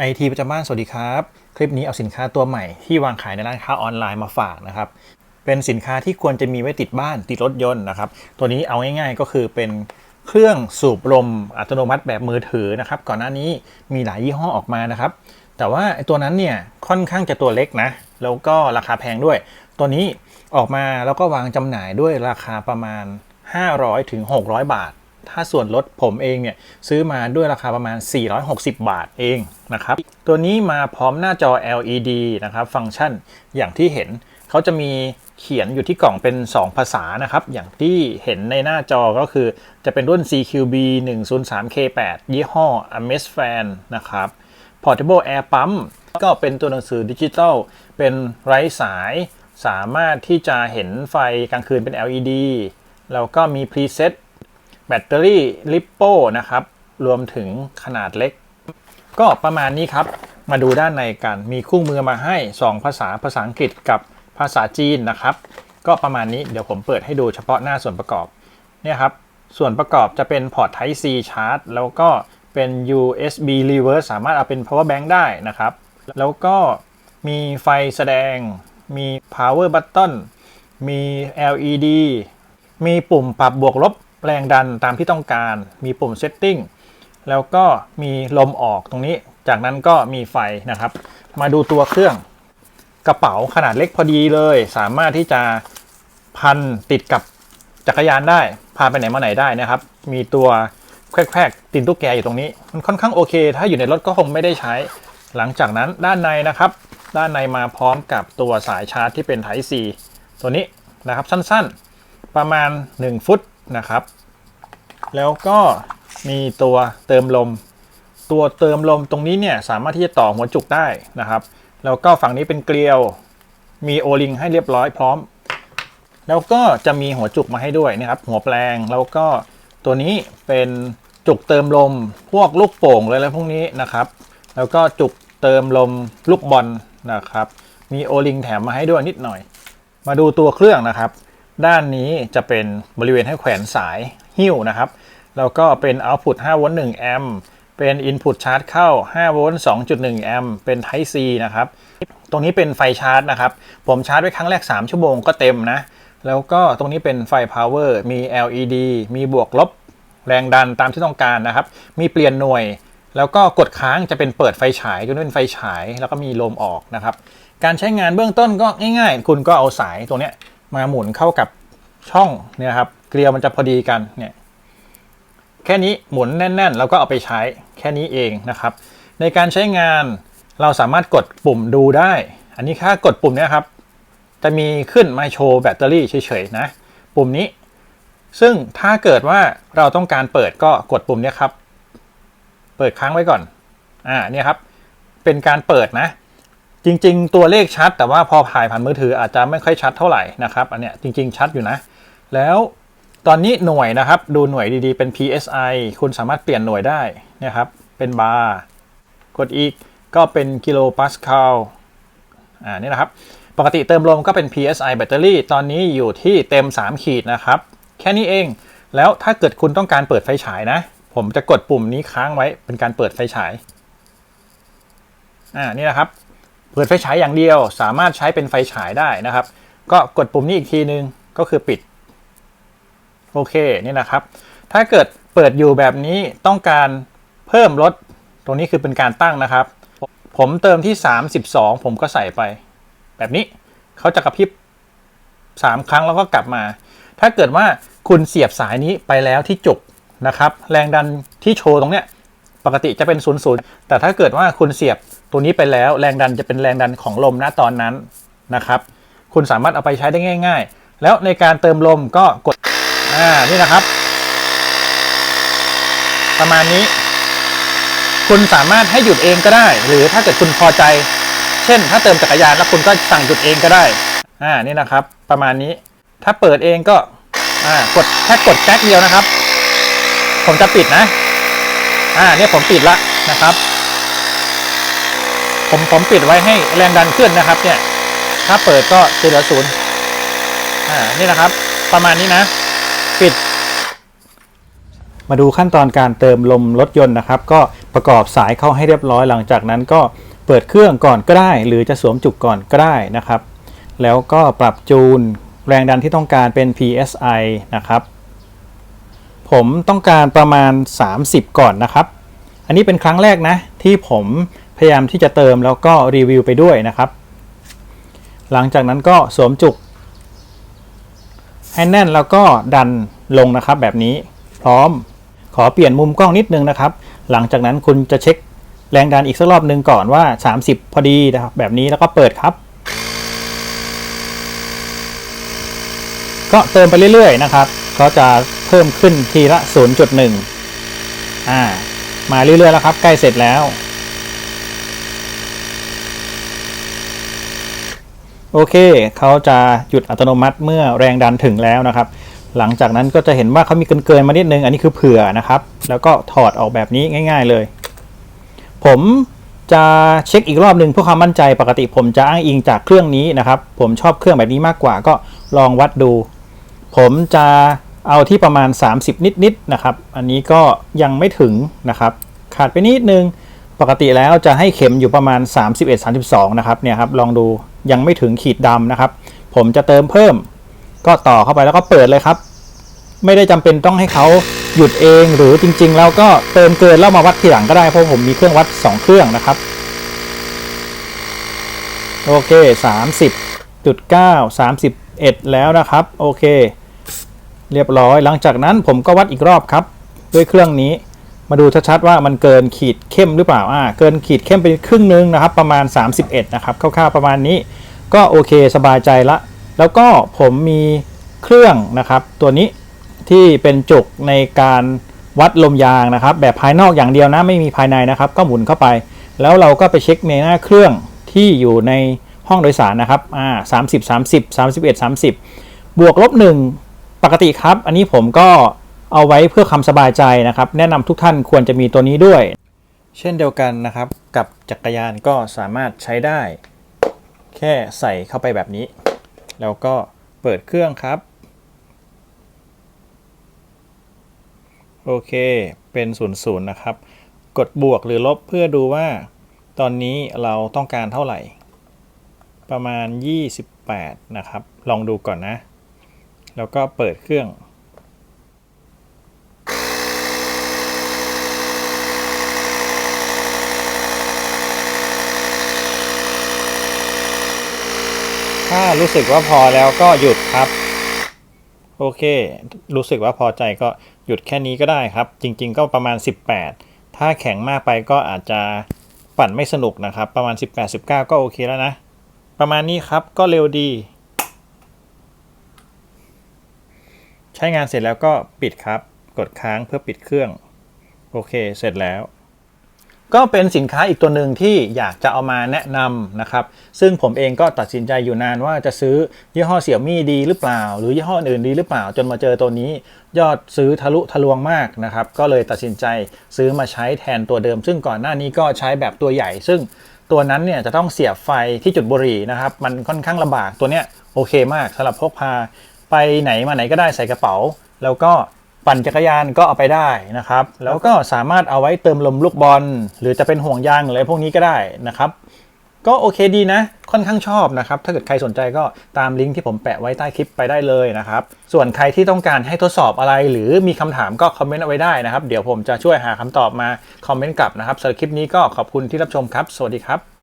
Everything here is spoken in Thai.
ไอทีประจำบ้านสวัสดีครับ คลิปนี้เอาสินค้าตัวใหม่ที่วางขายในร้านค้าออนไลน์มาฝากนะครับ เป็นสินค้าที่ควรจะมีไว้ติดบ้านติดรถยนต์นะครับ ตัวนี้เอาง่ายๆก็คือเป็นเครื่องสูบลมอัตโนมัติแบบมือถือนะครับ ก่อนหน้านี้มีหลายยี่ห้อออกมานะครับ แต่ว่าตัวนั้นเนี่ยค่อนข้างจะตัวเล็กนะ แล้วก็ราคาแพงด้วย ตัวนี้ออกมาแล้วก็วางจำหน่ายด้วยราคาประมาณ 500ถึง600 บาท ถ้าส่วนลดผมเองเนี่ยซื้อมาด้วยราคาประมาณ 460 บาทเองนะครับ ตัวนี้มาพร้อมหน้าจอ LED นะครับ ฟังก์ชันอย่างที่เห็นเขาจะมีเขียนอยู่ที่กล่องเป็น 2 ภาษานะครับ อย่างที่เห็นในหน้าจอก็คือจะเป็นรุ่น CQB 103K8 ยี่ห้อ Amazfan นะครับ Portable Air Pump ก็เป็นตัวหนังสือดิจิทัลเป็นไร้สาย สามารถที่จะเห็นไฟกลางคืนเป็น LED แล้วก็มีพรีเซต แบตเตอรี่ลิปโป้นะครับ รวมถึงขนาดเล็ก ก็ประมาณนี้ครับ มาดูด้านในกัน มีคู่มือมาให้ 2 ภาษาภาษาอังกฤษกับภาษาจีนนะครับ ก็ประมาณนี้เดี๋ยวผมเปิดให้ดูเฉพาะหน้าส่วนประกอบเนี่ยครับส่วนประกอบจะเป็นพอร์ต Type C Charge แล้วก็เป็น USB Reverse สามารถเอาเป็น power bank ได้นะครับ แล้วก็มีไฟแสดง มี power button มี LED มีปุ่มปรับบวกลบ แรงดันตามที่ต้องการ มีปุ่ม setting แล้วก็มีลมออกตรงนี้ จากนั้นก็มีไฟนะครับ มาดูตัวเครื่องกระเป๋าขนาดเล็กพอดีเลย สามารถที่จะพันติดกับจักรยานได้ พาไปไหนมาไหนได้นะครับ มีตัวแควกๆตินตุ๊กแกอยู่ตรงนี้ มันค่อนข้างโอเค ถ้าอยู่ในรถก็คงไม่ได้ใช้ หลังจากนั้นด้านในนะครับ ด้านในมาพร้อมกับตัวสายชาร์จที่เป็น Type C ตัวนี้นะครับสั้นๆ ประมาณ 1 ฟุต นะครับ แล้วก็มีตัวเติมลม ตัวเติมลมตรงนี้เนี่ยสามารถที่จะต่อหัวจุกได้นะครับ แล้วก็ฝั่งนี้เป็นเกลียว มีโอลิงให้เรียบร้อยพร้อม แล้วก็จะมีหัวจุกมาให้ด้วยนะครับ หัวแปลง แล้วก็ตัวนี้เป็นจุกเติมลม พวกลูกโป่งเลยอะไรพวกนี้นะครับ แล้วก็จุกเติมลมลูกบอลนะครับ มีโอลิงแถมมาให้ด้วยนิดหน่อย มาดูตัวเครื่องนะครับ ด้านนี้จะเป็นบริเวณให้แขวนสายหิ้วนะครับ แล้วก็เป็น output 5โวลต์1แอมป์เป็น input ชาร์จเข้า5โวลต์2.1แอมป์เป็น Type C นะครับ ตรงนี้เป็นไฟชาร์จนะครับ ผมชาร์จไว้ครั้งแรก 3 ชั่วโมงก็เต็มนะ แล้วก็ตรงนี้เป็นไฟ power มี LED มีบวกลบแรงดันตามที่ต้องการนะครับ มีเปลี่ยนหน่วย แล้วก็กดค้างจะเป็นเปิดไฟฉายตัวนี้เป็นไฟฉายแล้วก็มีลมออกนะครับ การใช้งานเบื้องต้นก็ง่าย ๆ คุณก็เอาสายตรงเนี้ย มาหมุนเข้ากับช่องเนี่ยครับ เกลียวมันจะพอดีกันเนี่ยแค่นี้หมุนแน่น ๆ แล้วก็เอาไปใช้แค่นี้เองนะครับ ในการใช้งานเราสามารถกดปุ่มดูได้ อันนี้ถ้ากดปุ่มนี้ครับ จะมีขึ้นมาโชว์แบตเตอรี่เฉยๆนะ ปุ่มนี้ ซึ่งถ้าเกิดว่าเราต้องการเปิดก็กดปุ่มนี้ครับ เปิดค้างไว้ก่อน อ่าเนี่ยครับ เป็นการเปิดนะ จริง ๆ ตัวเลขชัด แต่ว่าพอถ่ายผ่านมือถืออาจจะไม่ค่อยชัดเท่าไหร่นะครับ อันเนี้ยจริง ๆ ชัดอยู่นะ แล้วตอนนี้หน่วยนะครับ ดูหน่วยดีๆเป็น PSI คุณสามารถเปลี่ยนหน่วยได้นะครับ เป็นบาร์กดอีกก็เป็นกิโลปาสคาลอ่านี่นะครับ ปกติเติมลมก็เป็น PSI แบตเตอรี่ ตอนนี้อยู่ที่เต็ม 3 ขีดนะครับ แค่นี้เองแล้วถ้าเกิดคุณต้องการเปิดไฟฉายนะ ผมจะกดปุ่มนี้ค้างไว้เป็นการเปิดไฟฉายอ่านี่นะครับ เปิดไฟฉายอย่างเดียว สามารถใช้เป็นไฟฉายได้นะครับ ก็กดปุ่มนี้อีกทีนึงก็คือปิด โอเคนี่นะครับ ถ้าเกิดเปิดอยู่แบบนี้ต้องการเพิ่มลดตรงนี้คือเป็นการตั้งนะครับ ผมเติมที่ 32 ผมก็ใส่ไป แบบนี้เขาจะกระพริบ3 ครั้งแล้วก็กลับมา ถ้าเกิดว่าคุณเสียบสายนี้ไปแล้วที่จุกนะครับ แรงดันที่โชว์ตรงเนี้ย ปกติจะเป็น0 0แต่ถ้าเกิดว่าคุณเสียบตัวนี้ไปแล้วแรงดันจะเป็นแรงดันของลมณตอนนั้นนะครับ คุณสามารถเอาไปใช้ได้ง่าย ๆ แล้วในการเติมลมก็กดอ่านี่นะครับ ประมาณนี้ คุณสามารถให้หยุดเองก็ได้ หรือถ้าเกิดคุณพอใจ เช่น ถ้าเติมจักรยานแล้วคุณก็สั่งหยุดเองก็ได้อ่านี่นะครับ ประมาณนี้ถ้าเปิดเองก็อ่ากดแค่กดแก๊กเดียวนะครับ ผมจะปิดนะ อ่าเนี่ยผมปิดละนะครับ ผมผมปิดไว้ให้แรงดันขึ้นนะครับ เนี่ย ถ้าเปิดก็จะเหลือศูนย์อ่านี่นะครับ ประมาณนี้นะ ปิด มาดูขั้นตอนการเติมลมรถยนต์นะครับ ก็ประกอบสายเข้าให้เรียบร้อยหลังจากนั้นก็เปิดเครื่องก่อนก็ได้ หรือจะสวมจุกก่อนก็ได้นะครับ แล้วก็ปรับจูนแรงดันที่ต้องการเป็น PSI นะครับ ผมต้องการประมาณ 30 ก่อนนะครับ อันนี้เป็นครั้งแรกนะ ที่ผมพยายามที่จะเติมแล้วก็รีวิวไปด้วยนะครับ หลังจากนั้นก็สวมจุกให้แน่นแล้วก็ดันลงนะครับแบบนี้พร้อมขอเปลี่ยนมุมกล้องนิดนึงนะครับ หลังจากนั้นคุณจะเช็คแรงดันอีกสักรอบหนึ่งก่อนว่า 30 พอดีนะครับแบบนี้แล้วก็เปิดครับ ก็เติมไปเรื่อยๆนะครับ ก็จะ เพิ่มขึ้นทีละ 0.1 อ่า มาเรื่อยๆแล้วครับ ใกล้เสร็จแล้ว โอเค เขาจะหยุดอัตโนมัติเมื่อแรงดันถึงแล้วนะครับ หลังจากนั้นก็จะเห็นว่าเขามีเกินเกินๆมานิดนึง อันนี้คือเผื่อนะครับ แล้วก็ถอดออกแบบนี้ง่าย ๆเลย ผมจะเช็คอีกรอบหนึ่งเพื่อความมั่นใจปกติผมจะอ้างอิงจากเครื่องนี้นะครับ ผมชอบเครื่องแบบนี้มากกว่าก็ลองวัดดู ผมจะ เอาที่ประมาณ 30 นิดๆนะครับ อันนี้ก็ยังไม่ถึงนะครับ ขาดไปนิดนึง ปกติแล้วจะให้เข็มอยู่ประมาณ 31-32 นะครับ เนี่ยครับ ลองดูยังไม่ถึงขีดดำนะครับ ผมจะเติมเพิ่ม ก็ต่อเข้าไปแล้วก็เปิดเลยครับ ไม่ได้จำเป็นต้องให้เขาหยุดเองหรือจริง ๆ แล้วก็เติมเกินแล้วมาวัดทีหลังก็ได้ เพราะผมมีเครื่องวัด 2 เครื่องนะครับ โอเค 30.9 31 แล้วนะครับ โอเค เรียบร้อย หลังจากนั้นผมก็วัดอีกรอบครับ ด้วยเครื่องนี้มาดูชัดๆว่ามันเกินขีดเข้มหรือเปล่าอ่าเกินขีดเข้มไปครึ่งนึงนะครับ ประมาณ 31 นะครับคร่าวๆประมาณนี้ ก็โอเคสบายใจละ แล้วก็ผมมีเครื่องนะครับ ตัวนี้ที่เป็นจุกในการวัดลมยางนะครับ แบบภายนอกอย่างเดียวนะไม่มีภายในนะครับ ก็หมุนเข้าไป แล้วเราก็ไปเช็คในหน้าเครื่องที่อยู่ในห้องโดยสารนะครับอ่า30 30 31 30บวกลบหนึ่ง ปกติครับ อันนี้ผมก็เอาไว้เพื่อความสบายใจนะครับ แนะนำทุกท่านควรจะมีตัวนี้ด้วย เช่นเดียวกันนะครับ กับจักรยานก็สามารถใช้ได้ แค่ใส่เข้าไปแบบนี้ แล้วก็เปิดเครื่องครับ โอเค เป็นศูนย์ศูนย์นะครับ กดบวกหรือลบเพื่อดูว่า ตอนนี้เราต้องการเท่าไหร่ ประมาณ 28 นะครับ ลองดูก่อนนะ แล้วก็เปิดเครื่อง ถ้ารู้สึกว่าพอแล้วก็หยุดครับ โอเค รู้สึกว่าพอใจก็หยุดแค่นี้ก็ได้ครับ จริง ๆ ก็ประมาณ 18 ถ้าแข็งมากไปก็อาจจะปั่นไม่สนุกนะครับ ประมาณ 18-19 ก็โอเคแล้วนะ ประมาณนี้ครับก็เร็วดี ใช้งานเสร็จแล้วก็ปิดครับ กดค้างเพื่อปิดเครื่อง โอเค เสร็จแล้ว ก็เป็นสินค้าอีกตัวหนึ่งที่อยากจะเอามาแนะนำนะครับ ซึ่งผมเองก็ตัดสินใจอยู่นานว่าจะซื้อยี่ห้อเสี่ยมี่ดีหรือเปล่า หรือยี่ห้ออื่นดีหรือเปล่า จนมาเจอตัวนี้ ยอดซื้อทะลุทะลวงมากนะครับ ก็เลยตัดสินใจซื้อมาใช้แทนตัวเดิม ซึ่งก่อนหน้านี้ก็ใช้แบบตัวใหญ่ ซึ่งตัวนั้นเนี่ยจะต้องเสียบไฟที่จุดบุหรี่นะครับ มันค่อนข้างลำบากตัวเนี้ยโอเคมากสำหรับพกพา ไปไหนมาไหนก็ได้ใส่กระเป๋า แล้วก็ปั่นจักรยานก็เอาไปได้นะครับ แล้วก็สามารถเอาไว้เติมลมลูกบอล หรือจะเป็นห่วงยางออะไรพวกนี้ก็ได้นะครับ ก็โอเคดีนะ ค่อนข้างชอบนะครับ ถ้าเกิดใครสนใจก็ตามลิงก์ที่ผมแปะไว้ใต้คลิปไปได้เลยนะครับ ส่วนใครที่ต้องการให้ทดสอบอะไร หรือมีคำถามก็คอมเมนต์เอาไว้ได้นะครับ เดี๋ยวผมจะช่วยหาคำตอบมาคอมเมนต์กลับนะครับสำหรับคลิปนี้ก็ขอบคุณที่รับชมครับ สวัสดีครับ